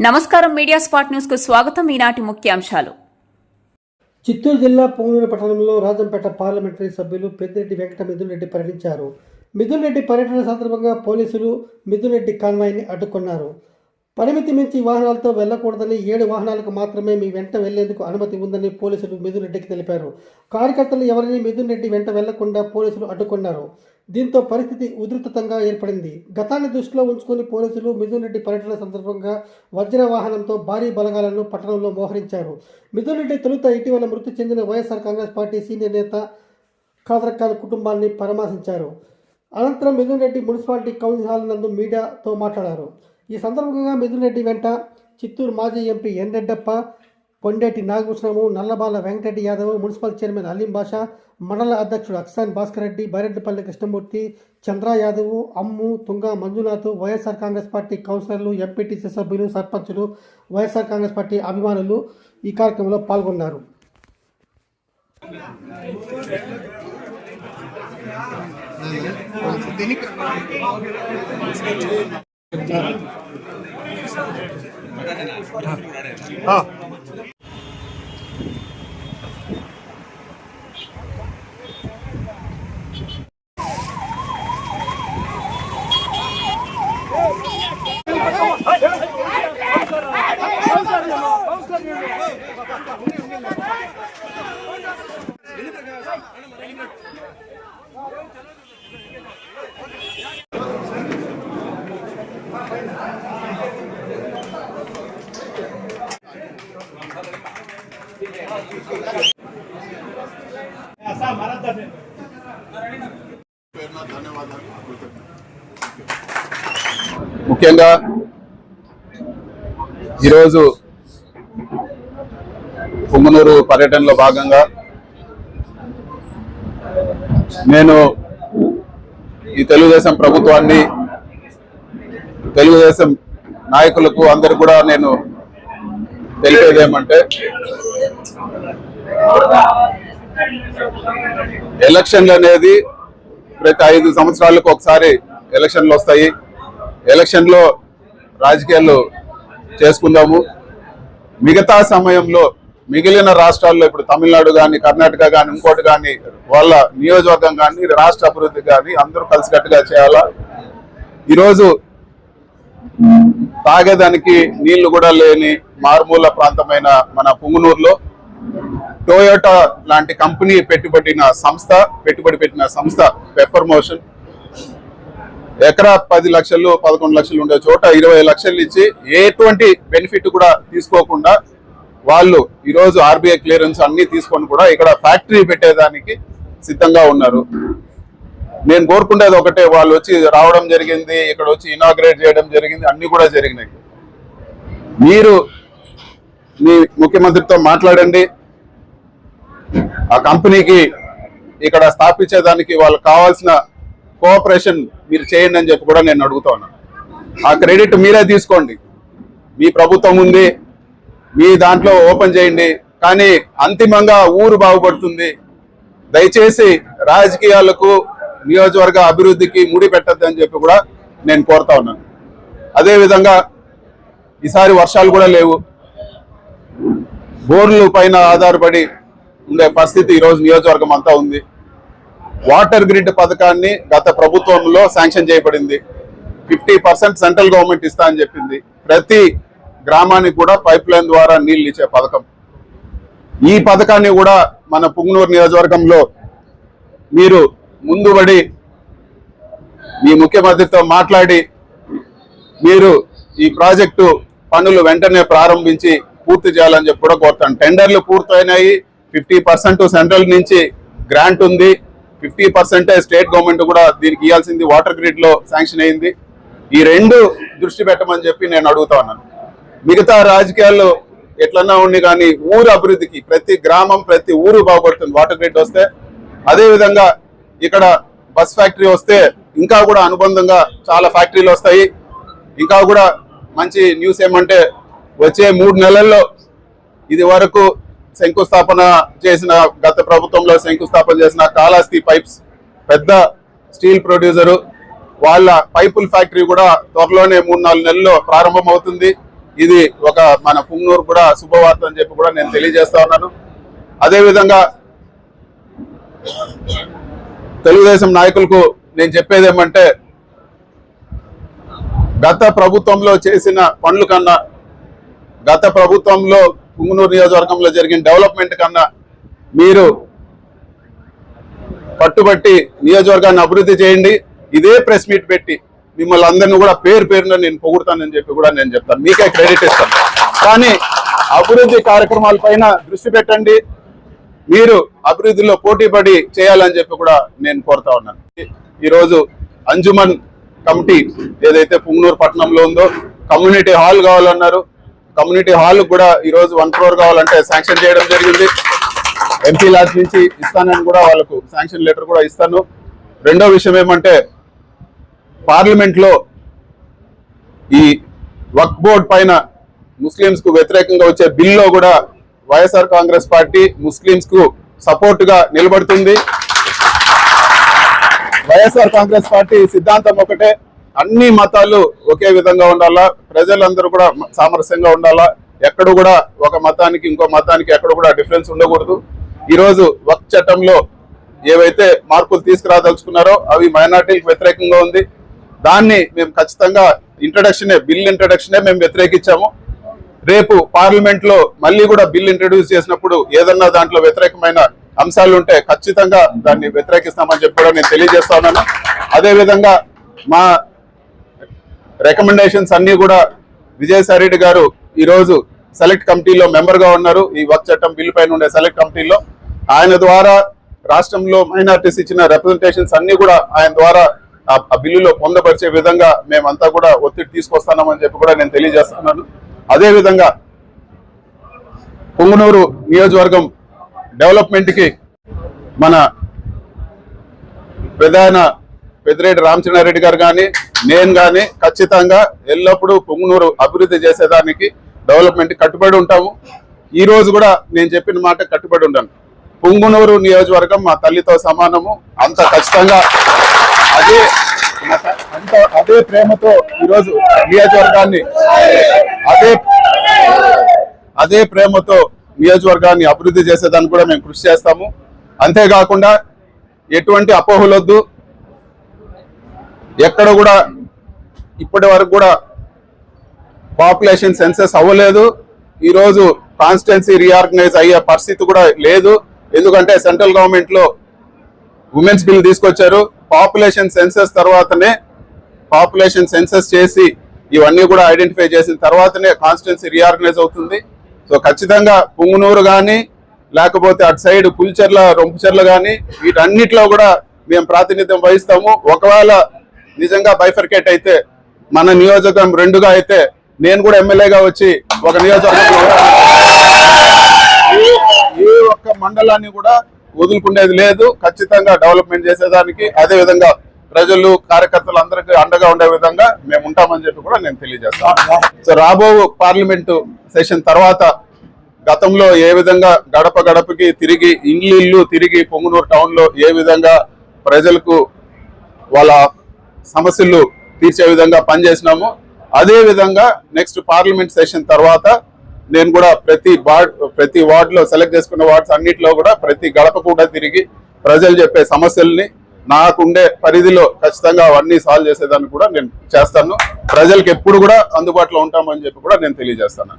నమస్కారం media spot న్యూస్కు స్వాగతం. ఈనాటి ముఖ్యాంశాలు. చిత్తూరు జిల్లా పొంగనూరు పట్టణంలో రాజంపేట పార్లమెంటరీ సభ్యులు పెద్దిరెడ్డి వెంకట మిథున్ రెడ్డి పర్యటించారు. మిథున్ రెడ్డి పర్యటన సందర్భంగా పోలీసులు మిథున్ రెడ్డి కాన్వాయ్ని అడ్డుకున్నారు. పరిమితి మించి వాహనాలతో వెళ్ళకూడదని ఏడు వాహనాలకు మాత్రమే మీ వెంట వెళ్ళేందుకు అనుమతి ఉందని పోలీసులు మిథున్ రెడ్డికి తెలిపారు. కార్యకర్తలు ఎవరిని మిథున్ రెడ్డి వెంట వెళ్ళకుండా పోలీసులు అడ్డుకున్నారు. దీంతో పరిస్థితి ఉధృతంగా ఏర్పడింది. గతాన్ని దృష్టిలో ఉంచుకుని పోలీసులు మిథున్ రెడ్డి పర్యటన సందర్భంగా వజ్ర వాహనంతో భారీ బలగాలను పట్టణంలో మోహరించారు. మిథున్ రెడ్డి తొలుత ఇటీవల మృతి చెందిన వైఎస్ఆర్ కాంగ్రెస్ పార్టీ సీనియర్ నేత ఖాదర్ ఖాన్ కుటుంబాన్ని పరామర్శించారు. అనంతరం Mithun Reddy municipality council hall నందు మీడియాతో మాట్లాడారు. ఈ సందర్భంగా మిథున్రెడ్డి వెంట చిత్తూరు మాజీ MP N Reddappa Kondeti Nagabhushanam Nallabala Venkatareddy Yadav municipal chairman Aleem Basha మండల అధ్యక్షుడు Aksan Bhaskar Reddy Byreddipalli Krishnamurthy Chandra Yadav Ammu Tunga Manjunath YSR Congress party కౌన్సిలర్లు ఎంపీటీసీ సభ్యులు సర్పంచులు వైఎస్ఆర్ కాంగ్రెస్ పార్టీ అభిమానులు ఈ కార్యక్రమంలో పాల్గొన్నారు. ஆ ముఖ్యంగా ఈరోజు కుమ్మనూరు పర్యటనలో భాగంగా నేను ఈ తెలుగుదేశం ప్రభుత్వాన్ని తెలుగుదేశం నాయకులకు అందరు కూడా నేను తెలిపేది ఏమంటే ఎలక్షన్లు అనేది ప్రతి ఐదు సంవత్సరాలకు ఒకసారి ఎలక్షన్లు వస్తాయి. ఎలక్షన్లో రాజకీయాలు చేసుకుందాము. మిగతా సమయంలో మిగిలిన రాష్ట్రాల్లో ఇప్పుడు తమిళనాడు కానీ కర్ణాటక కానీ ఇంకోటి కానీ వాళ్ళ నియోజకవర్గం కానీ రాష్ట్ర అభివృద్ధి కానీ అందరూ కలిసికట్టుగా చేయాలా? ఈరోజు తాగేదానికి నీళ్ళు కూడా లేని మారుమూల ప్రాంతమైన మన పుంగునూరులో టొయోటా లాంటి కంపెనీ పెట్టుబడిన సంస్థ పెట్టుబడి పెట్టిన సంస్థ పెప్పర్ మోషన్ ఎకరా పది లక్షలు పదకొండు లక్షలు ఉండే చోట ఇరవై లక్షలు ఇచ్చి ఎటువంటి బెనిఫిట్ కూడా తీసుకోకుండా వాళ్ళు ఈరోజు ఆర్బీఐ క్లియరెన్స్ అన్ని తీసుకొని కూడా ఇక్కడ ఫ్యాక్టరీ పెట్టేదానికి సిద్ధంగా ఉన్నారు. నేను కోరుకునేది ఒకటే వాళ్ళు వచ్చి రావడం జరిగింది ఇక్కడ వచ్చి ఇనాగ్రేట్ చేయడం జరిగింది అన్ని కూడా జరిగినాయి. మీరు మీ ముఖ్యమంత్రితో మాట్లాడండి. ఆ కంపెనీకి ఇక్కడ స్థాపించేదానికి వాళ్ళకి కావాల్సిన కోఆపరేషన్ మీరు చేయండి అని చెప్పి కూడా నేను అడుగుతా ఉన్నాను ఆ క్రెడిట్ మీరే తీసుకోండి. మీ ప్రభుత్వం ఉంది మీ దాంట్లో ఓపెన్ చేయండి. కానీ అంతిమంగా ఊరు బాగుపడుతుంది. దయచేసి రాజకీయాలకు నియోజకవర్గ అభివృద్ధికి ముడి పెట్టద్దు అని చెప్పి కూడా నేను కోరుతా ఉన్నాను అదేవిధంగా ఈసారి వర్షాలు కూడా లేవు. బోర్లు పైన ఆధారపడి ఉండే పరిస్థితి ఈరోజు నియోజకవర్గం అంతా ఉంది. వాటర్ గ్రిడ్ పథకాన్ని గత ప్రభుత్వంలో శాంక్షన్ చేయబడింది. ఫిఫ్టీ పర్సెంట్ సెంట్రల్ గవర్నమెంట్ ఇస్తా అని చెప్పింది. ప్రతి గ్రామానికి కూడా పైప్ లైన్ ద్వారా నీళ్ళు ఇచ్చే పథకం. ఈ పథకాన్ని కూడా మన పుంగనూరు నియోజకవర్గంలో మీరు ముందుబడి మీ ముఖ్యమంత్రితో మాట్లాడి మీరు ఈ ప్రాజెక్టు పనులు వెంటనే ప్రారంభించి పూర్తి చేయాలని చెప్పి కూడా కోరుతాను. టెండర్లు పూర్తయినాయి. ఫిఫ్టీ పర్సెంట్ సెంట్రల్ నుంచి గ్రాంట్ ఉంది. ఫిఫ్టీ పర్సెంటే స్టేట్ గవర్నమెంట్ కూడా దీనికి ఇవ్వాల్సింది వాటర్ గ్రిడ్లో శాంక్షన్ అయింది. ఈ రెండు దృష్టి పెట్టమని చెప్పి నేను అడుగుతా ఉన్నాను. మిగతా రాజకీయాల్లో ఎట్లన్నా ఉండి కానీ ఊరు అభివృద్ధికి ప్రతి గ్రామం ప్రతి ఊరు బాగుపడుతుంది వాటర్ గ్రిడ్ వస్తే. అదేవిధంగా ఇక్కడ బస్ ఫ్యాక్టరీ వస్తే ఇంకా కూడా అనుబంధంగా చాలా ఫ్యాక్టరీలు వస్తాయి. ఇంకా కూడా మంచి న్యూస్ ఏమంటే వచ్చే మూడు నెలల్లో ఇది వరకు శంకుస్థాపన చేసిన గత ప్రభుత్వంలో శంకుస్థాపన చేసిన కాళహస్తి పైప్స్ పెద్ద స్టీల్ ప్రొడ్యూసరు వాళ్ళ పైపుల్ ఫ్యాక్టరీ కూడా త్వరలోనే మూడు నాలుగు నెలల్లో ప్రారంభం అవుతుంది ఇది ఒక మన పుంగనూరు కూడా శుభవార్త అని చెప్పి కూడా నేను తెలియజేస్తా ఉన్నాను. అదేవిధంగా తెలుగుదేశం నాయకులకు నేను చెప్పేది ఏమంటే గత ప్రభుత్వంలో చేసిన పనుల కన్నా గత ప్రభుత్వంలో పుంగనూరు నియోజకవర్గంలో జరిగిన డెవలప్మెంట్ కన్నా మీరు పట్టుబట్టి నియోజకవర్గాన్ని అభివృద్ధి చేయండి. ఇదే ప్రెస్ మీట్ పెట్టి మిమ్మల్ని అందరినీ కూడా పేరు పేరున నేను పొగుడుతానని చెప్పి కూడా నేను చెప్తాను. మీకే క్రెడిట్ ఇస్తాను. కానీ అభివృద్ధి కార్యక్రమాల పైన దృష్టి పెట్టండి. మీరు అభివృద్ధిలో పోటీ పడి చేయాలని చెప్పి కూడా నేను కోరుతా ఉన్నాను. ఈరోజు అంజుమన్ కమిటీ ఏదైతే పుంగనూరు పట్టణంలో ఉందో కమ్యూనిటీ హాల్ కావాలన్నారు. కమ్యూనిటీ హాల్ కూడా ఈరోజు వన్ క్రోర్ కావాలంటే శాంక్షన్ చేయడం జరిగింది. ఎంపీ లాజ్ నుంచి ఇస్తానని కూడా వాళ్ళకు శాంక్షన్ లెటర్ కూడా ఇస్తాను. రెండో విషయం ఏమంటే పార్లమెంట్లో ఈ వక్ బోర్డ్ పైన ముస్లింస్కు వ్యతిరేకంగా వచ్చే బిల్లో కూడా వైఎస్ఆర్ కాంగ్రెస్ పార్టీ ముస్లింస్కు సపోర్ట్గా నిలబడుతుంది. వైఎస్ఆర్ కాంగ్రెస్ పార్టీ సిద్ధాంతం ఒకటే అన్ని మతాలు ఒకే విధంగా ఉండాలా? ప్రజలందరూ కూడా సామరస్యంగా ఉండాలా? ఎక్కడ కూడా ఒక మతానికి ఇంకో మతానికి ఎక్కడ కూడా డిఫరెన్స్ ఉండకూడదు. ఈరోజు వక్ చట్టంలో ఏవైతే మార్పులు తీసుకురాదలుచుకున్నారో అవి మైనార్టీలకు వ్యతిరేకంగా ఉంది. దాన్ని మేము ఖచ్చితంగా ఇంట్రడక్షనే బిల్ ఇంట్రడక్షనే మేము వ్యతిరేకించాము. రేపు పార్లమెంట్లో మళ్ళీ కూడా బిల్ ఇంట్రడ్యూస్ చేసినప్పుడు ఏదన్నా దాంట్లో వ్యతిరేకమైన అంశాలు ఉంటే ఖచ్చితంగా దాన్ని వ్యతిరేకిస్తామని చెప్పి కూడా నేను తెలియజేస్తా ఉన్నాను. అదేవిధంగా మా రికమెండేషన్స్ అన్నీ కూడా విజయసాయి రెడ్డి గారు ఈరోజు సెలెక్ట్ కమిటీలో మెంబర్గా ఉన్నారు. ఈ వర్క్ చట్టం బిల్ పైన ఉండే సెలెక్ట్ కమిటీలో ఆయన ద్వారా రాష్ట్రంలో మైనార్టీస్ ఇచ్చిన రిప్రజెంటేషన్స్ అన్ని కూడా ఆయన ద్వారా ఆ- బిల్లులో పొందపరిచే విధంగా మేమంతా కూడా ఒత్తిడి తీసుకొస్తామని చెప్పి కూడా నేను తెలియజేస్తున్నాను. అదేవిధంగా పొంగునూరు నియోజకవర్గం డెవలప్మెంట్కి మన ప్రధాన పెద్దిరెడ్డి రామచంద్రారెడ్డి గారు కానీ నేను కానీ ఖచ్చితంగా ఎల్లప్పుడూ పొంగునూరు అభివృద్ధి చేసేదానికి డెవలప్మెంట్ కట్టుబడి ఉంటాము. ఈ రోజు కూడా నేను చెప్పిన మాట కట్టుబడి ఉంటాను పొంగునూరు నియోజకవర్గం మా తల్లితో సమానము. అంత ఖచ్చితంగా అదే అంత అదే ప్రేమతో ఈరోజు నియోజకవర్గాన్ని అదే అదే ప్రేమతో నియోజకవర్గాన్ని అభివృద్ధి చేసేదానికి కూడా మేము కృషి చేస్తాము. అంతేకాకుండా ఎటువంటి అపోహలొద్దు. ఎక్కడ కూడా ఇప్పటి వరకు కూడా పాపులేషన్ సెన్సెస్ అవ్వలేదు. ఈరోజు కాన్స్టిట్యున్సీ రీఆర్గనైజ్ అయ్యే పరిస్థితి కూడా లేదు. ఎందుకంటే సెంట్రల్ గవర్నమెంట్లో ఉమెన్స్ బిల్ తీసుకొచ్చారు. పాపులేషన్ సెన్సెస్ తర్వాతనే పాపులేషన్ సెన్సెస్ చేసి ఇవన్నీ కూడా ఐడెంటిఫై చేసిన తర్వాతనే కాన్స్టిట్యున్సీ రీఆర్గనైజ్ అవుతుంది. సో ఖచ్చితంగా పుంగునూరు కానీ లేకపోతే అటు సైడ్ పులిచెర్ల రొంపుచెర్ల కానీ వీటన్నిటిలో కూడా మేము ప్రాతినిధ్యం వహిస్తాము. ఒకవేళ నిజంగా బైఫర్కేట్ అయితే మన నియోజకవర్గం రెండుగా అయితే నేను కూడా ఎమ్మెల్యేగా వచ్చి ఒక నియోజకవర్గంలో ఏ- ఒక్క మండలాన్ని కూడా వదులుకునేది లేదు. ఖచ్చితంగా డెవలప్మెంట్ చేసేదానికి అదే విధంగా ప్రజలు కార్యకర్తలు అందరికీ అండగా ఉండే విధంగా మేము ఉంటామని చెప్పి కూడా నేను తెలియజేస్తాను. సో రాబో పార్లమెంటు సెషన్ తర్వాత గతంలో ఏ విధంగా గడప గడపకి తిరిగి ఇంగ్లీళ్ళు తిరిగి పొంగునూరు టౌన్లో ఏ విధంగా ప్రజలకు వాళ్ళ సమస్యలు తీర్చే విధంగా పనిచేసినాము. అదే విధంగా నెక్స్ట్ పార్లమెంట్ సెషన్ తర్వాత నేను కూడా ప్రతి వార్డ్ ప్రతి వార్డులో సెలెక్ట్ చేసుకున్న వార్డ్స్ అన్నిటిలో కూడా ప్రతి గడప కూడా తిరిగి ప్రజలు చెప్పే సమస్యల్ని నాకుండే పరిధిలో ఖచ్చితంగా అవన్నీ సాల్వ్ చేసేదాన్ని కూడా నేను చేస్తాను. ప్రజలకు ఎప్పుడు కూడా అందుబాటులో ఉంటామని చెప్పి కూడా నేను తెలియజేస్తాను.